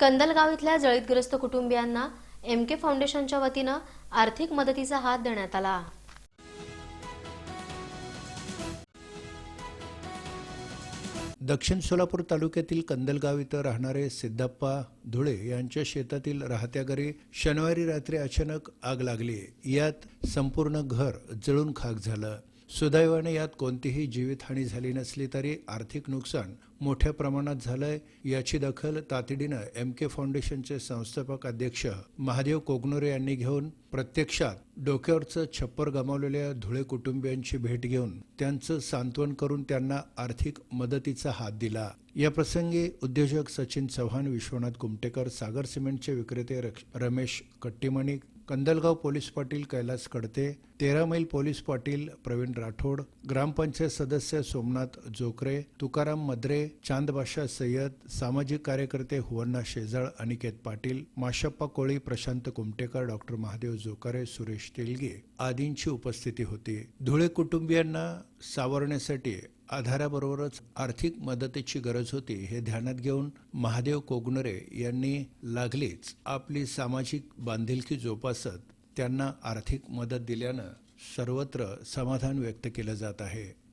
कंदलगाव इथल्या जळीतग्रस्त कुटुंबियांना एम के फाउंडेशनच्या वतीनं आर्थिक मदतीचा हात देण्यात आला. दक्षिण सोलापूर तालुक्यातील कंदलगाव इथं राहणारे सिद्धप्पा धुळे यांच्या शेतातील राहत्या घरी शनिवारी रात्री अचानक आग लागली. यात संपूर्ण घर जळून खाक झालं. सुदैवाने यात कोणतीही जीवितहानी झाली नसली तरी आर्थिक नुकसान मोठ्या प्रमाणात झालंय. याची दखल तातडीनं एम के फाउंडेशनचे संस्थापक अध्यक्ष महादेव कोगनोरे यांनी घेऊन प्रत्यक्षात डोक्यावरचं छप्पर गमावलेल्या धुळे कुटुंबियांची भेट घेऊन त्यांचं सांत्वन करून त्यांना आर्थिक मदतीचा हात दिला. या प्रसंगी उद्योजक सचिन चव्हाण विश्वनाथ कुमटेकर सागर सिमेंटचे विक्रेते रमेश कट्टीमणिक कंदलगाव पोलीस पाटील कैलास कडते तेरा मैल पोलीस पाटील प्रवीण राठोड ग्रामपंचायत सदस्य सोमनाथ जोकरे तुकाराम मद्रे चांदबाशा सय्यद सामाजिक कार्यकर्ते हुवन्ना शेजाळ अनिकेत पाटील माशप्पा कोळी प्रशांत कुमटेकर डॉक्टर महादेव जोकारे सुरेश तेलगे आदींची उपस्थिती होती. धुळे कुटुंबियांना सावरण्यासाठी आधाराबरोबरच आर्थिक मदतीची गरज होती हे ध्यानात घेऊन महादेव कोगनरे यांनी लागलीच आपली सामाजिक बांधिलकी जोपासत त्यांना आर्थिक मदत दिल्यानं सर्वत्र समाधान व्यक्त केलं जात आहे.